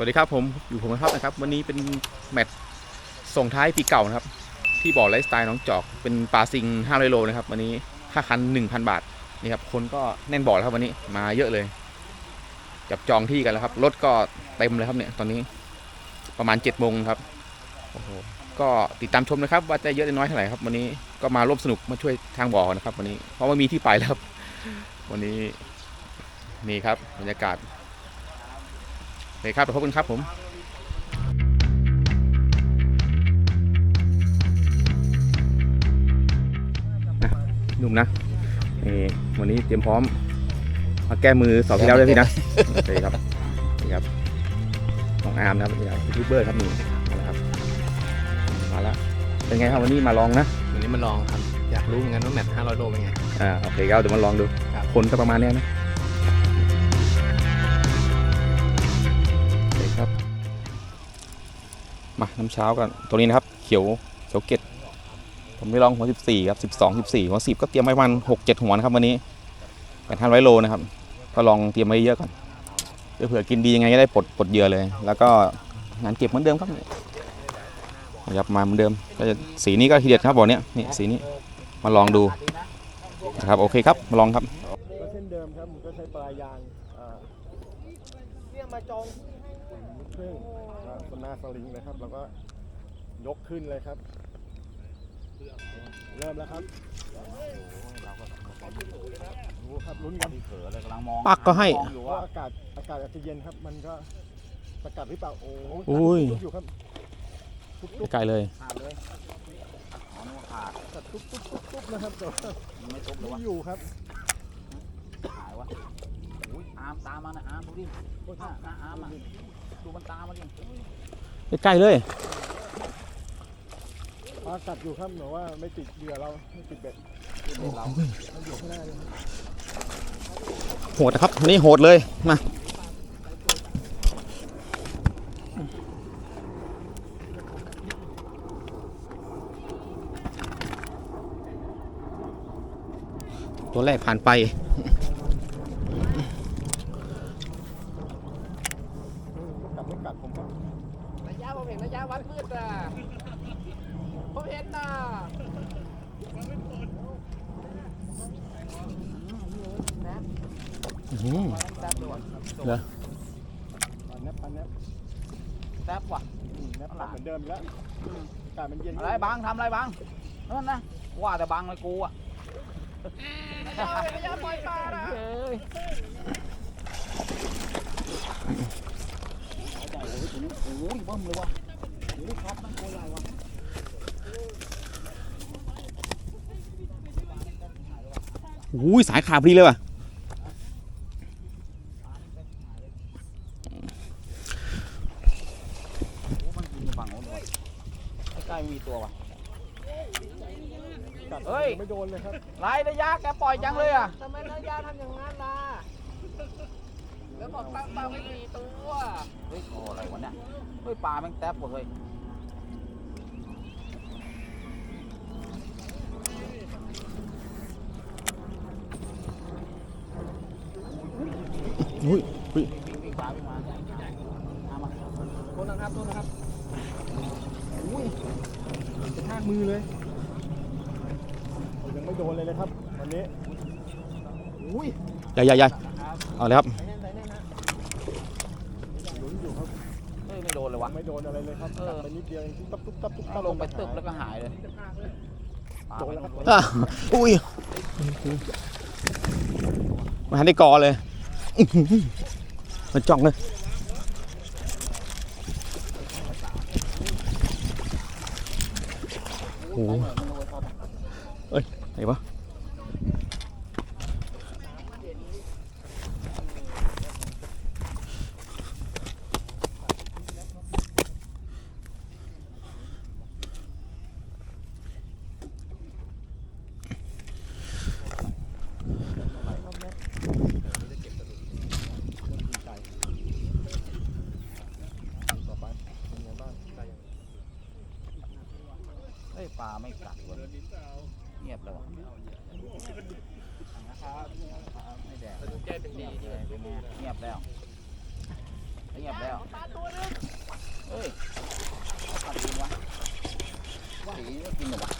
วัสดีครับผมอยู่ผมนะครับนะครับ วันนี้เป็นแมตช์ส่งท้ายปีเก่านะครับ ที่บ่อไลฟ์สไตล์น้องจอกเป็นปลาซิง500โลนะครับ วันนี้ค่าคัน 1,000 บาทนี่ครับคนก็แน่นบ่อแล้วครับวันนี้มาเยอะเลย จับจองที่กันแล้วครับรถก็เต็มเลยครับเนี่ยตอนนี้ประมาณ7จ็ดโมงครับโอ้โหก็ติดตามชมนะครับ ว่าจะเยอะหรือน้อยเท่าไหร่ครับ วันนี้ก็มาร่วมสนุกมาช่วยทางบ่อนะครับ วันนี้เพราะว่ามีที่ไปแล้วครับ วันนี้นี่ครับบรรยากาศ โอเคครับเดี๋ยวพบกันครับผมนะหนุ่มนะนี่วันนี้เตรียมพร้อมมาแก้มือสอบที่แล้วด้วยพี่นะโอเคครับนี่ครับของอาร์มนะครับนี่ครับยูทูบเบอร์ครับนี่มาแล้วครับมาแล้วเป็นไงครับวันนี้มาลองนะวันนี้มาลองครับอยากรู้เหมือนกันว่าแมตช์500โลเป็นไงอ่าโอเคครับเดี๋ยวมาลองดูครับคนก็ประมาณเนี้ยนะ มาน้ำเช้ากันตัวนี้นะครับ เขียวเขียวเกตผมได้ลองหัว 14 ครับ 12 14 หัว 10 ก็เตรียมไว้ประมัน6 7 หัวนะครับวันนี้เป็น500โลนะครับ ก็ลองเตรียมไว้เยอะก่อนเพื่อเผื่อกินดียังไงก็ได้ปลดปลดเยื่อเลย แล้วก็งานเก็บเหมือนเดิมครับยับมาเหมือนเดิมก็จะสีนี้ก็ทีเด็ดครับบ่อเนี้ยนี่สีนี้มาลองดูนะครับโอเคครับมาลองครับก็เช่นเดิมครับผมก็ใช้ปลายยางเนี่ยมาจองครึ่ง นาสลิงนะครับ แล้วก็ยกขึ้นเลยครับ เริ่มแล้วครับดูครับลุ้นกันปักก็ให้เพราะว่าอากาศอากาศอาจจะเย็นครับ มันก็สกัดหรือเปล่าโอ้อุ้ยตุ๊บอยู่ครับตุ๊บตุ๊บไกลๆเลยกัดตุ๊บตุ๊บตุ๊บตุ๊บนะครับแต่ว่าไม่อยู่ครับหายวะอุ้ยอาร์มตามมานะอาร์มดูดิโอ้ยอาอาอาร์มอะดูมันตามมาดิ ใกล้ๆเลยปลากัดอยู่ครับแต่ว่าไม่ติดเหยื่อเราไม่ติดเบ็ดเรามันอยู่ข้างหน้าเลยโหดนะครับวันนี้โหดเลยมาตัวแรกผ่านไป กัดไม่กัดผมครับ ระยะผมเห็นระยะวัดมืดอะผมเห็นน่ะ อื้อหือ แซ่บด้วย เหรอ ปลาแนบปลาแนบแซ่บว่ะอืมแนบเหมือนเดิมอีกแล้วอากาศมันเย็นอะไรบังทำอะไรบังนั่นนะว่าแต่บังเลยกูอะระยะปล่อยปลานะเฮ้ยโอ้ยเบิ่มเลยว่ะโอ้ยครับมันตัวใหญ่ว่ะอุ้ยสายขาดพอดีเลยว่ะ โอ้มันกินอยู่ฝั่งโน้นเลยว่ะใกล้ๆไม่มีตัวว่ะ กัด เฮ้ย ไม่โด นเลยครับไรระยะแกปล่อยจังเลยอะทำไมนายยาทำอย่างนั้นล่ะแล้วบอกตั้งเป้าไม่กี่ตัวเฮ้ยโอ้อะไรวะเนี่ยเฮ้ยปลาแม่งแต๊บว่ะเฮ้ยอุ้ยอุ้ยวิ่งวิ่งปลาวิ่งมาเอามาโทษนะครับโทษนะครับอุ้ยจะทากมือเลย ยังไม่โดนเลยนะครับวันนี้อุ้ยใหญ่ใหญ่ใหญ่เอาเลยครับใส่แน่นใส่แน่นนะลุ้นอยู่ครับเฮ้ยไม่โดนเลยวะ ไม่โดนอะไรเลยครับเออกัดไปนิดเดียวเองตุ๊บตุ๊บตุ๊บตุ๊บถ้าลงไปตึกแล้วก็หายเลยปลาโดนไม่แล้วโดครับนอะอุ้ยมาหันได้กอเลยอื้อหือมันจ้องเลยโอ้โห เอ้ยไหนวะเฮ้ยปลาไม่กัดเว้ย เงียบเลยวะไม่แดงดีเลยเป็นไงเงียบแล้วเงียบแล้วเฮ้ยตัดกินวะสีก็กินหรอวะ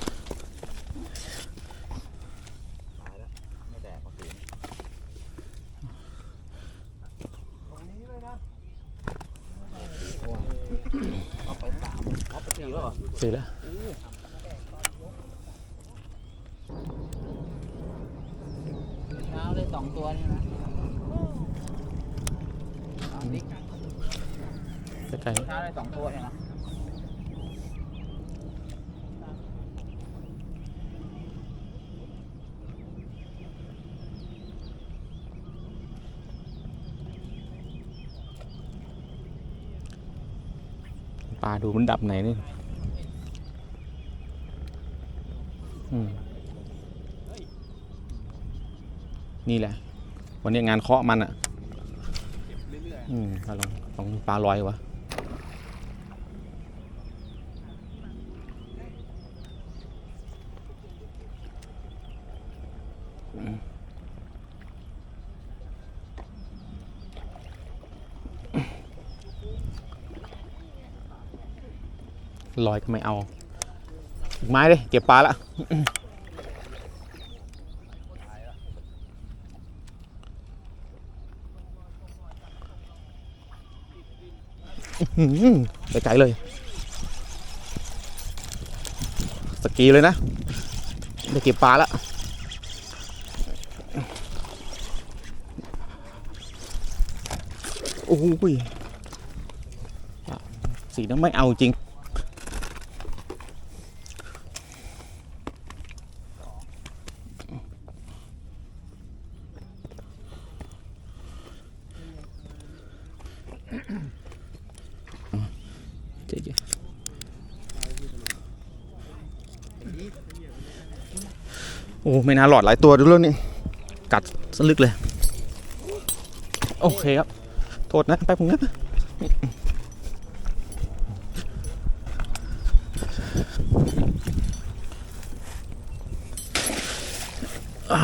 ตายแล้วไม่แดกก็สี ตรงนี้เลยนะ เอาไปสามเอาไปสี่แล้วเหรอ เสร็จแล้ว เช้าได้สองตัวนี่นะเอาดิ ใกล้เช้าได้สองตัวเนี่ยนะปลาดูมันดับไหนนี่อืมนี่แหละ วันนี้งานเคาะมันอะ อืมอาลองลองปลาลอยวะ ลอยก็ไม่เอา อีกไม้เลยเก็บปลาละอื้อหือไปไกลเลย สกีเลยนะได้เก็บปลาล้วโอ้ยสีนั้นไม่เอาจริง ไม่น่าหลอดหลายตัวดูแล้วนี่กัดสลึกเลย โอเคครับ โทษนะไปผมนะอ่า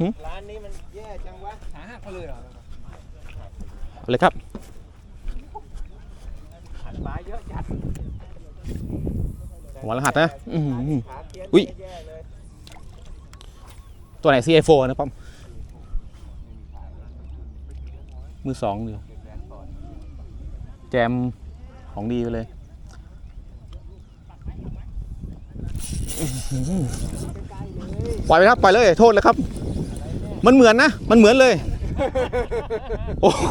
หึ ร้านนี้มันแย่จังวะ ขาหักมาเลยเหรอ เลยครับหัวรหัสนะอื้ยตัวไหน CA4 นะป้อมมือสองเดียวแจมของดีไปเลยปล่อยไปครับปล่อยเลย โทษเลยครับ มันเหมือนนะ มันเหมือนเลย โอ้โห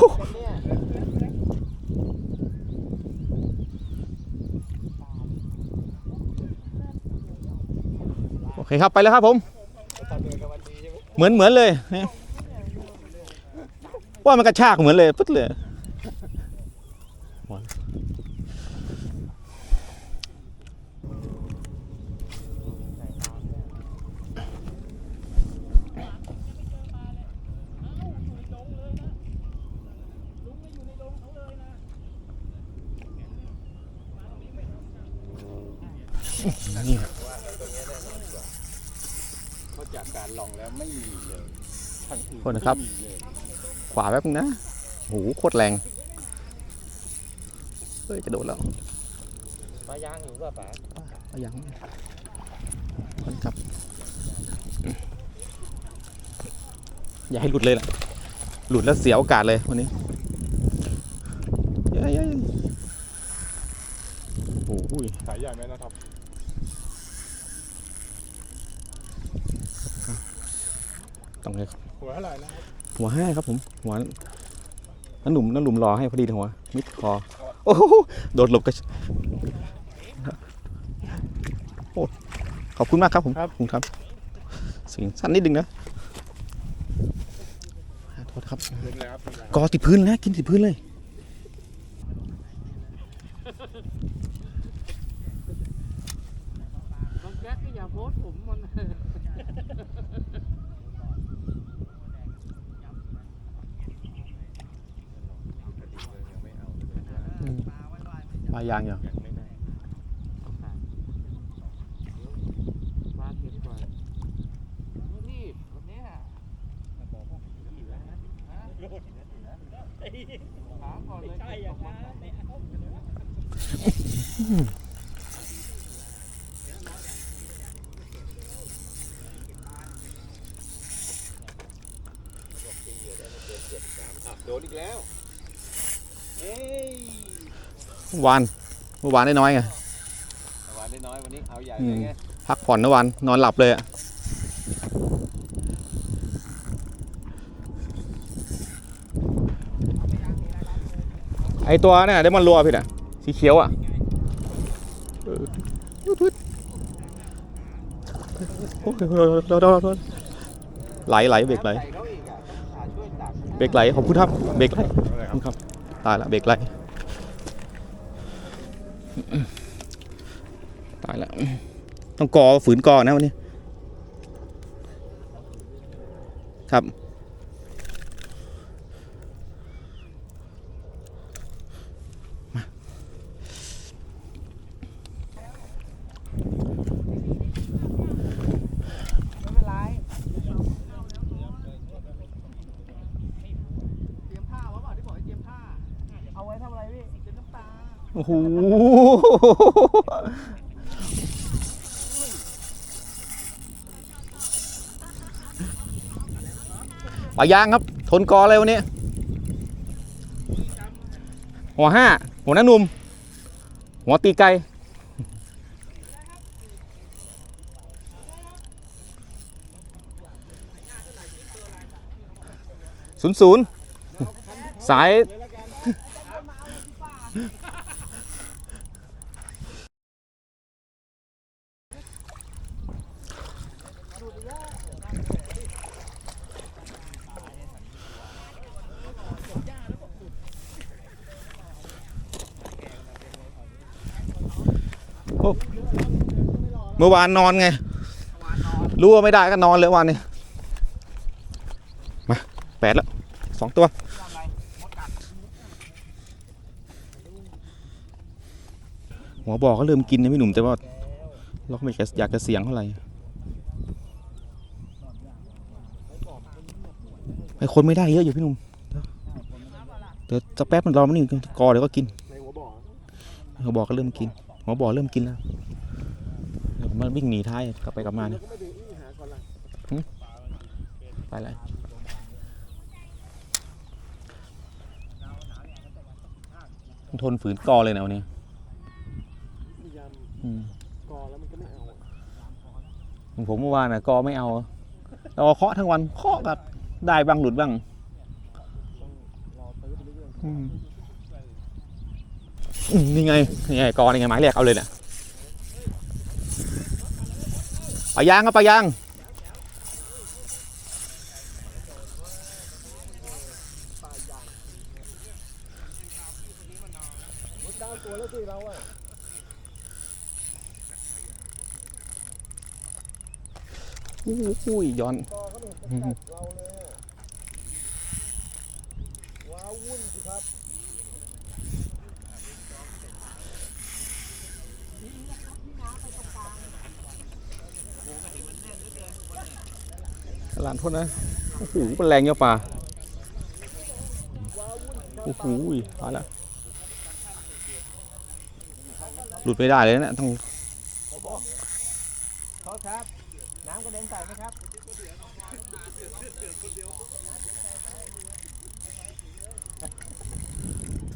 โอเคครับไปแล้วครับผม เหมือนเหมือนเลยนะว่ามันกระชากเหมือนเลยปึ๊ดเลยนี่ เพราะจากการลองแล้วไม่มีเลยทางอื่น โท ษนะครับไม่มีเลยขวาแป๊บนึงนะโหโคตรแรง เฮ้ยจะโดดแล้วปลายางอยู่ป่ะป๋าเอายังคนกลับ อย่าให้หลุดเลยล่ะ หลุดแล้วเสียโอกาสเลยวันนี้เย้ยโอ้โหสายใหญ่ไหมนะครับต้องเลย หัวเท่าไหร่นะหัวห้าครับผม หัวนั่นหนุ่มนั่นหลุมรอให้พอดีเลยหัวมิดคอโอ้โหโดดหลบกระชโอ้ขอบคุณมากครับผมครับขอบคุณครับเสียงสั้นนิดนึงนะขอโทษครับขึ้นแล้วครับขึ้นแล้วกอติดพื้นแล้วกินติดพื้นเลย บางแจ๊กก็อย่าโพสต์ผมมัน ปลายางอยู่ ยังไม่ได้ บ้านเก็บก่อน นี่แบบเนี้ยถามก่อนเลยใช่อย่างนั้น โดนอีกแล้วเอ้ย เมื่อ วานเมื่อวานได้น้อยไงวันได้น้อยวันนี้เอาใหญ่อืเลมยไงพักผ่อนเมื่อวานนอนหลับเลยอะไอตัวเนี่ยได้มันรัวพี่น่ะสีเขียวอะเออพึดโอ้ยโดนโดนโดนโดนไหลไหลเบรกไหลใส่เขาอีกอะต้องหาช่วยจับเบรกไหลขอบคุณครับเบรกไหลขอบคุณครับตายละเบรกไหล ตายแล้ว ต้องกอฝืนกอนะวันนี้ ครับ ไม่เป็นไรเตรียมผ้าวะเปล่าที่บอกให้เตรียมผ้า เอาไว้ทำอะไรพี่เตรียมน้ำตา โอ้โหปลายางครับ ทนกออะไรวันนี้ หัวห้า หัวหน้าหนุ่ม หัวตีไก่ศูนย์ศูนย์สาย เมื่อวานนอนไง รู้ว่าไม่ได้ก็นอนเลยวันนี้ มาแปดแล้วสองตัวหัวบอกก็เริ่มกินนะพี่หนุ่มแต่ว่าเราก็ไม่อยากจะเสียงเท่าไหร่ไอ้คนไม่ได้เยอะอยู่พี่หนุ่มเดี๋ยวจะแป๊บมันรอมันนี่กอเดี๋ยวก็กินในหัวบ่อหัวบอกก็เริ่มกินหัวบอกเริ่มกินแล้วเดี๋ยว มันวิ่งหนีท้ายกลับไปกลับมาแล้เนี่วยก็ไม่ดูอี้หาก่อนละไปเลยทนฝืนกอเลยนะวันนี้พยายามอืมกอแล้วมันก็ไม่เอาอะของผมเมื่อวานน่ะกอไม่เอาเราเคาะทั้งวันเคาะแบบได้บ้างหลุดบ้างรอตื้อไปเรื่อยอืมอืมนี่ไงนี่ไงกอนี่ไงไม้แรกเอาเลยเนี่ย ปลายางครับปลายางๆมันเก้าตัวแล้วสิเราอะอุ้ยย้อนกอเขาไม่เห็นจะกัดเราเลยอะว้าวุ่นสิครับ ลานโทษนะ โอ้โหเป็นแรงเยอะป่าโอ้โหตายแล้วหลุดไม่ได้เลยนะต้องเขาครับ น้ำกระเด็นใส่ไหมครับ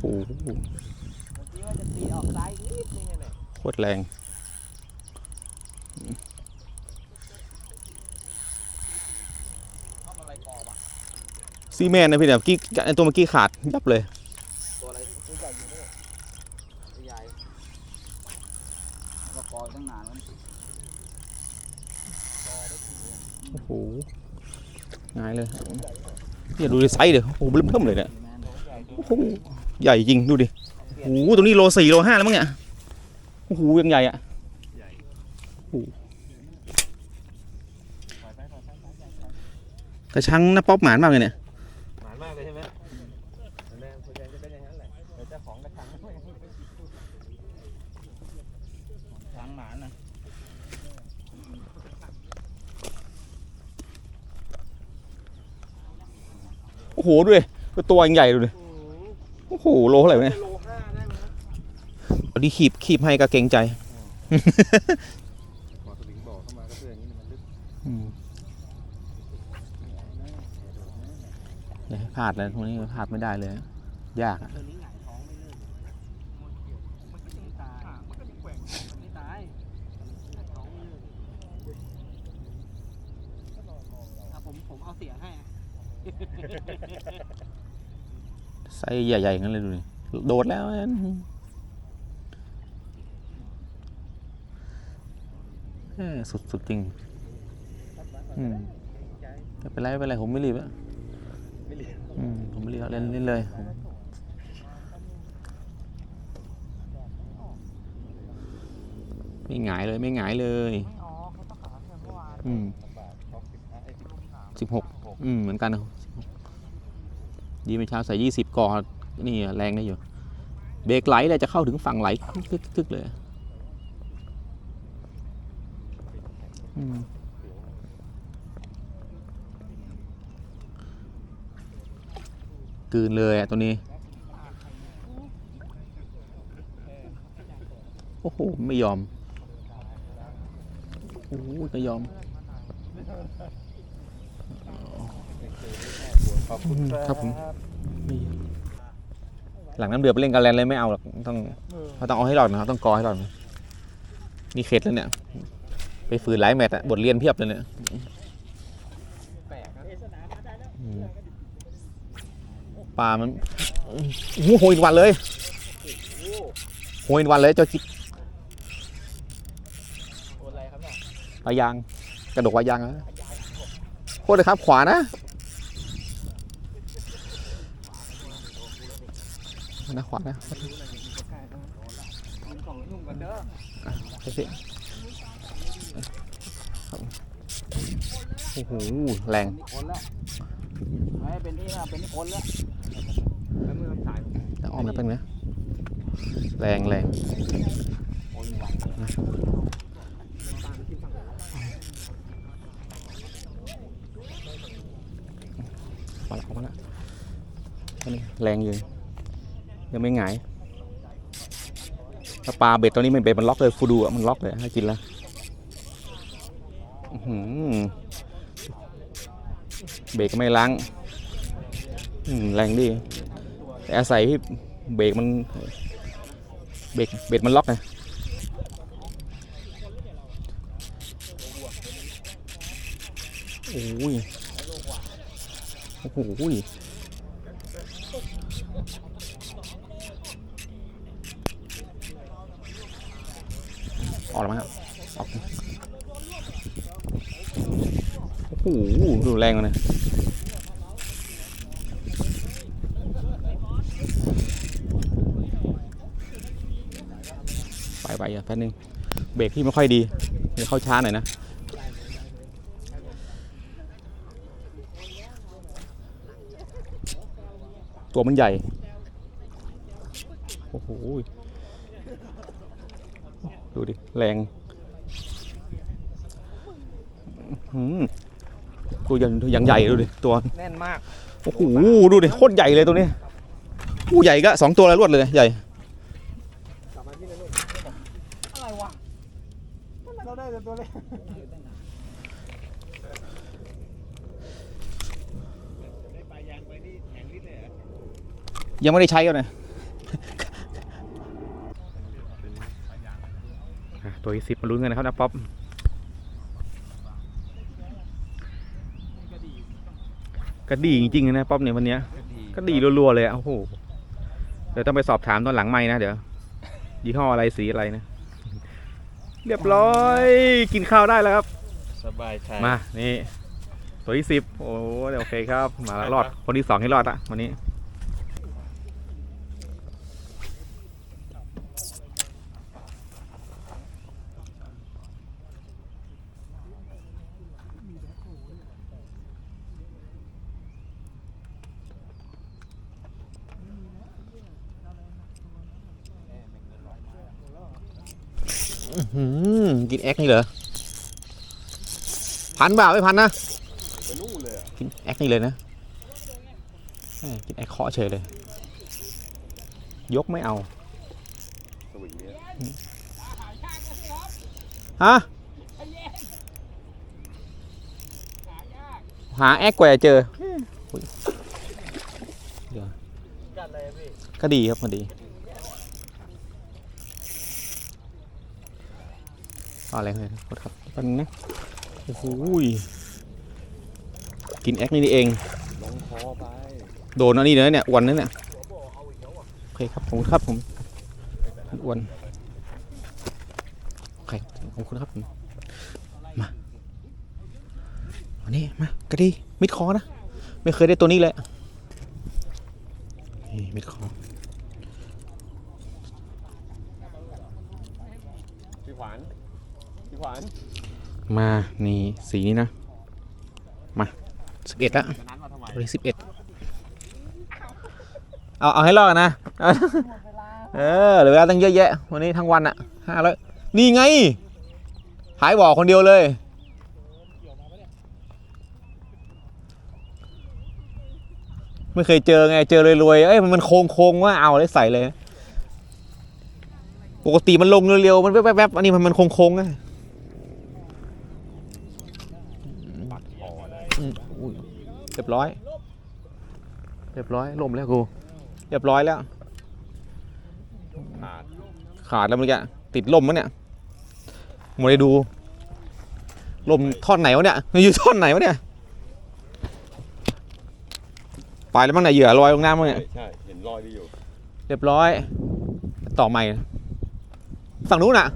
โอ้โหเมื่อกี้ว่าจะตีออกซ้ายอีกนิดนึงไงเนี่ยโคตรแรง ทำอะไรก่อวะ ซีเมนต์นะพี่เนี่ยเมื่อกี้ไอ้ตัวเมื่อกี้ขาดยับเลยตัวอะไรตัวใหญ่อยู่นี่ตัวใหญ่ก็กอตั้งนานแล้วโอ้โหง่ายเลยเนี่ยดูดิไซส์เดี๋ยวโอ้โหเริ่มเทิมเลยเนี่ยโอ้โหใหญ่จริงดูดิโอ้โหตัวนี้โลสี่โลห้าแล้วมั้งเนี่ยโอ้โหยังใหญ่อะโอ้กระชังนะป๊อปหมานมากเลยเนี่ย หมานมากเลยใช่ไหมแรงส่วนใหญ่จะเป็นอย่างนั้นแหละแต่เจ้าของกระชังไม่ โอ้โหดูดิตัวใหญ่ดูดิโอ้โหโลเท่าไหร่วะเนี่ยโลห้าได้ไหมครับเอดีขีบขีบให้ก็เกรงใจขอสลิงบอกเข้ามาก็เพื่ออย่างนี้มันลึกเลยพลาดเลยตรงนี้พลาดไม่ได้เลย ยากอะผมผมเอาเสียให้ ไซส์ใหญ่ๆอย่างนั้นเลยดูดิโดดแล้วนั่นเอ้ยสุดๆจริงอืมไม่เป็นไรไม่เป็นไรผมไม่รีบอะไม่เหลียวอืมผมไม่รีบเล่นเล่นเลยผมไม่หงายเลยไม่หงายเลยอ๋อเขาต้องขาเมื่อวานอืมบาทท็อกสิบห้าไอ้สิบสิบหกอืมเหมือนกันนะ ดีเมื่อเช้าใส่ยี่สิบกอนี่แรงได้อยู่ เบรกไหลเลยจะเข้าถึงฝั่งไหลคึกๆเลยอืมกลืนเลยอะตัวนี้ โอ้โห ไม่ยอม โอ้โหไม่ยอม ขอบคุณครับผมหลังน้ำเดือดไปเล่นกันแลนเลยไม่เอาหรอกต้องเขาต้องเอาให้รอดนะครับต้องกอให้รอดนะนี่เข็ดแล้วเนี่ย ไปฝืนหลายแมตช์อะบทเรียนเพียบเลยเนี่ยแปลกนะอืมปลามันโอ้โหโหยวันเลยโหยวันเลยเจ้าจิ๊กโอนอะไรครับเนี่ยปลายาง กระดกปลายางนะโคตรเลยครับขวานะ นะขวานะกินของนุ่มกันเด้อไปสิโอ้โหแรงไม่เป็นนี่นะเป็นนี่คนแล้วแล้วมือสายแล้วอ้อมแล้วเป็นไงแรงแรงโอ้ยวันเลยมาละมาละอันนี้แรงอยู่ ยังไม่หงายถ้าปลาเบ็ดตัวนี้มันเบ็ดมันล็อกเลยฟูดูอะมันล็อกเลยให้กินแล้วเบรกไม่ล้างแรงดีแต่อาศัยที่เบรกมัน เบรกเบ็ดมันล็อกไงโอ้ย โอ้โห ออกแล้วมั้งครับออกโอ้โหดูแรงเลยไปไปอะแป๊บนึง เบรกที่ไม่ค่อยดีเดี๋ยวเข้าช้าหน่อยนะตัวมันใหญ่ โอ้โห ดูดิ แรงอื้อหือตัวยังยังใหญ่ดูดิตัวแน่นมากโอ้โหดูดิโคตรใหญ่เลยตัวนี้อู้ใหญ่ก็สองตัวเลยรวดเลยใหญ่กลับมาที่นั่นลูกอะไรวะเราได้แต่ตัวเล็กยังไม่ได้ใช้กันเลย ตัวที่สิบมาลุ้นกันนะครับนะป๊อปกระดีจริงๆนะป๊อปเนี่ยวันเนี้ยกระดีรัวๆเลยอะโอ้โหเดี๋ยวต้องไปสอบถามตอนหลังไม่นะเดี๋ยวยี่ห้ออะไรสีอะไรนะ เรียบร้อยกินข้าวได้แล้วครับ สบายใจมานี่ตัวที่สิบโอ้โอเคครับ มาแล้วรอดคนที่สองให้รอดอะวันนี้ อกินแอคนี่เหรอพันบ่าไม่พันนะไปนู่นเลยอะกินแอคนี่เลยนะแม่กินแอคเคาะเฉยเลย ยกไม่เอาสวิงเนี่ยฮะหาแอคกว่าจะเจออุ๊ยเดี๋ยวกัดอะไรพี่ก็ดีครับพอดี อาอะไรเลยนะครับแปันงนะโอ้โหยกินแอคนี่นี่เองลงคอไปโดนอันนี้เลยเนี่ยอ้วนนั่นเนี่ยโอเคครับขอบคุณครับผมอ้วนโอเคขอบคุณครับผมมาวันนี้มากระดีมิดคอนะไม่เคยได้ตัวนี้เลยนี่มิดคอพี่ขวาน พี่ขวานมา นี่สีนี้นะ มาสิบเอ็ดละจะนัดมาทำไมตัวที่สิบเอ็ดเอา เอาให้รอดนะ เออเหลือเวลาตั้งเยอะแยะ วันนี้ทั้งวันอะห้าร้อยนี่ไง หายบ่อคนเดียวเลย ไม่เคยเจอไง เจอรวยๆ เอ้ย มันมันโค้งโค้งๆว่าเอาเลยใส่เลย ปกติมันลงเร็วๆ มันแวบๆๆอันนี้มันมันโค้งโค้งๆอะอืมอุ้ยเรียบร้อย เรียบร้อยล่มแล้วกูเรียบร้อยแล้ว ขาดขาดแล้วเมื่อกี้ติดล่มมั้งเนี่ยไม่ได้ดูล่มท่อนไหนวะเนี่ยมันอยู่ท่อนไหนวะเนี่ยไปแล้วมั้งเนี่ยเหยื่อลอยลงน้ำมั้งใช่เนี่ยใช่เห็นรอยดีอยู่ เรียบร้อย ต่อใหม่ฝั่งนู้นน่ะ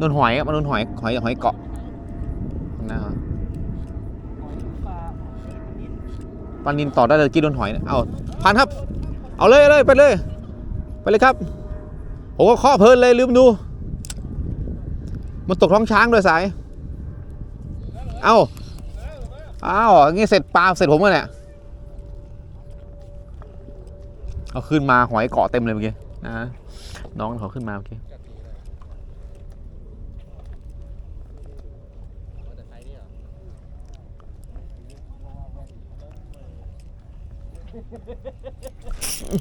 โดนหอยครับมันโดนหอยหอยหอยเกาะน้าครับปลานินต่อได้เลยกี้โดนหอยเนี่ยเอาผ่านครับ เอาเลยเลยไปเลยไปเลยครับผมก็เคาะเพลินเลยลืมดู มันตกท้องช้างด้วยสาย เอาอ้าวอย่างงี้เสร็จปลาเสร็จผมเลยเนี่ยเอาขึ้นมาหอยเกาะเต็มเลยเมื่อกี้นะน้องเขาขึ้นมาเมื่อกี้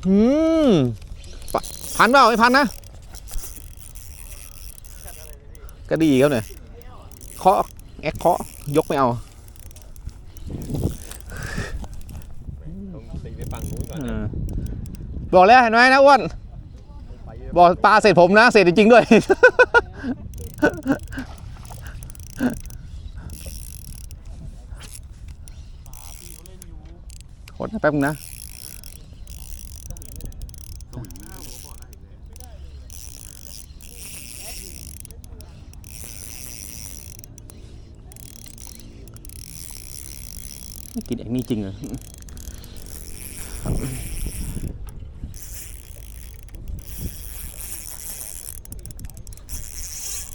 หือปะพันเปล่าไม่พันนะก็ดีครับเนี่ยเคาะแอคเคาะยกไม่เอาบอกแล้วเห็นไหมนะอ้วนบอกปลาเสร็จผมนะเสร็จจริงด้วยโคตรแป๊บนึงนะ กินแอกนี่จริงเหรอ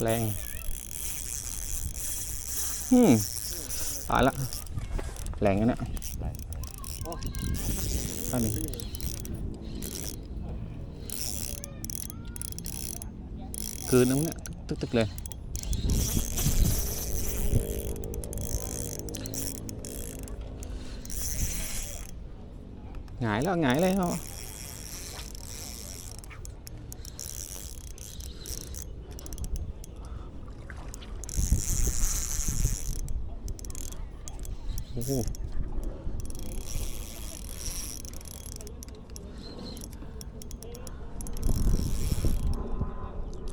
แรงอืมตายละ แรงนะเนี่ยอันนี้คืนน้ำเนี่ยตึกๆเลย หงายแล้วหงายแล้วโอ้โห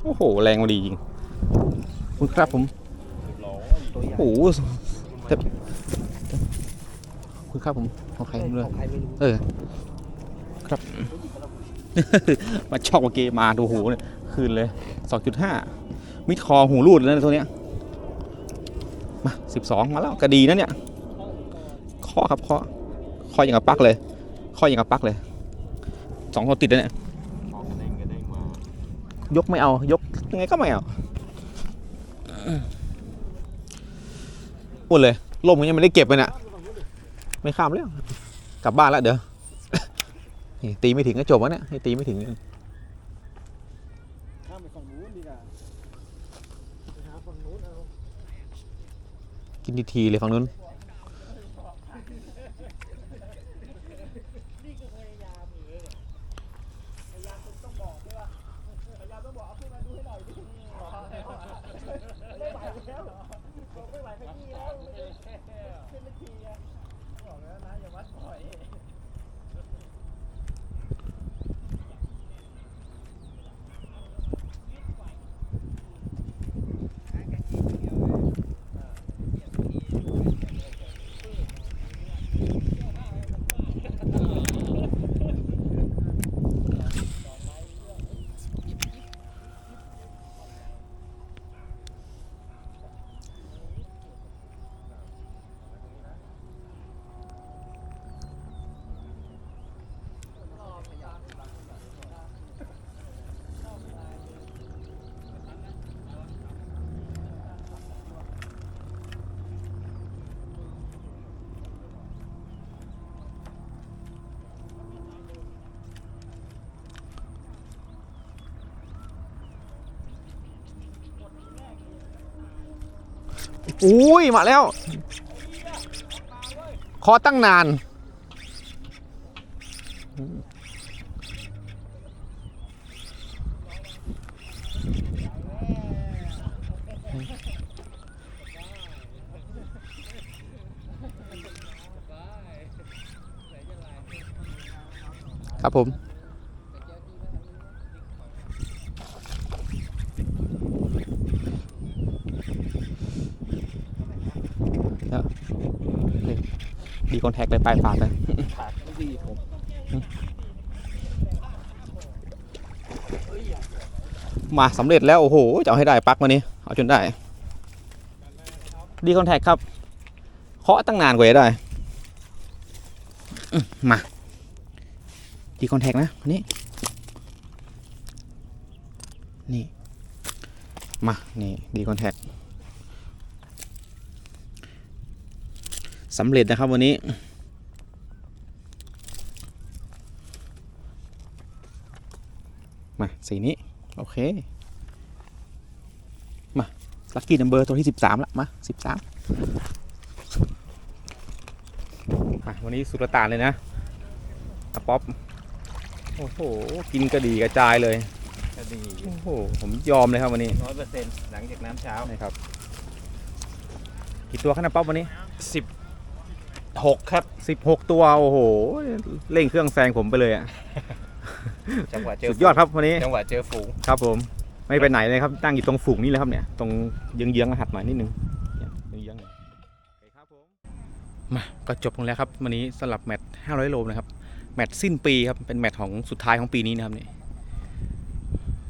โอ้โห แรงมาดีจริงขอบคุณครับผมเรียบร้อยโอ้โหแต่ขอบคุณครับผม ของใครไม่รู้ของใครไม่รู้เออ ครับ มาชอบเมื่อกี้มาดูหูเนี่ยคืนเลย 2.5 มิดคอหูรูดเลยนะตัวเนี้ย มา 12 มาแล้วก็ดีนะเนี่ยข้อครับข้อข้ออย่างกับปลักเลยข้ออย่างกับปลักเลยสองตัวติดเลยเนี่ยมองกระเด้งกระเด้งมายกไม่เอา ยกยังไงก็ไม่เอาพูดเลยลมยังไม่ได้เก็บเลยเนี่ย ไม่ข้ามแล้ว กลับบ้านแล้วเดี๋ยวนี่ตีไม่ถึงก็จบวะเนี่ยให้ตีไม่ถึงข้ามไปฝั่งนู้นดีกว่านะครับฝั่งนู้นเอากินทีๆเลยฝั่งนู้น อุ้ยมาแล้ว คอตั้งนาน ครับผม ดี คอนแทคเลยปลายปากเลยขาดไม่ดีผมมาสำเร็จแล้ว โอ้โห จะเอาให้ได้ปลั๊กมานี้ เอาจนได้ ดีคอนแทคครับ เคาะตั้งนานกว่าจะได้อื้อมา ดีคอนแทคนะอันนี้นี่ มา นี่ ดีคอนแทค สำเร็จนะครับวันนี้ มาสีนี้ โอเค มาลัคกี้นัมเบอร์ตัวที่ 13 ละ มา 13มาวันนี้สุรตานเลยนะอะป๊อป โอ้โห กินกระดีกระจายเลยก็ดีโอ้โห ผมยอมเลยครับวันนี้ร้อยเปอร์เซ็นต์หลังจากน้ำเช้านะครับ กี่ตัวครับนะป๊อปวันนี้สิบ หกครับ 16 ตัว โอ้โห เร่งเครื่องแซงผมไปเลยอะจังหวะเจอสุดยอดครับวันนี้ จังหวะเจอฝูง ครับผม ไม่ไปไหนเลยครับนั่งอยู่ตรงฝูงนี่เลยครับเนี่ย ตรงเยื้องๆรหัสหน่อยนิดนึงเนี่ยเยื้องๆหน่อยครับผมมา ก็จบลงแล้วครับวันนี้สำหรับแมตช์500 โลนะครับ แมตช์สิ้นปีครับ เป็นแมตช์ของสุดท้ายของปีนี้นะครับนี่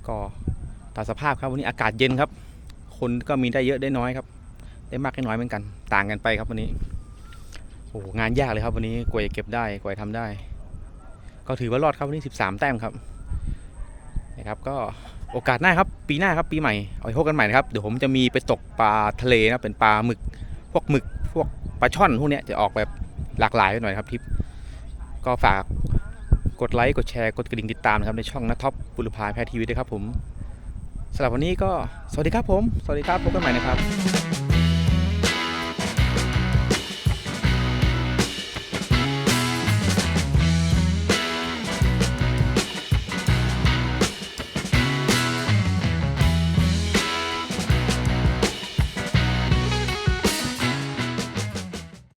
ก็ตามสภาพครับวันนี้อากาศเย็นครับ คนก็มีได้เยอะได้น้อยครับ ได้มากได้น้อยเหมือนกัน ต่างกันไปครับวันนี้ โอ้งานยากเลยครับวันนี้กว่าจะเก็บได้กว่าจะทำได้ ก็ถือว่ารอดครับวันนี้13 แต้มครับนะครับก็โอกาสหน้าครับปีหน้าครับปีใหม่เอาไปพบกันใหม่นะครับเดี๋ยวผมจะมีไปตกปลาทะเลนะเป็นปลาหมึก พวกหมึกพวกปลาช่อนพวกเนี้ยจะออกแบบหลากหลายไปหน่อยครับทริปก็ฝากกดไลค์กดแชร์กดกระดิ่งติดตามนะครับในช่องนะท็อปบุรพาแพทย์ทีวีด้วยครับผมสำหรับวันนี้ก็สวัสดีครับผม สวัสดีครับพบกันใหม่นะครับ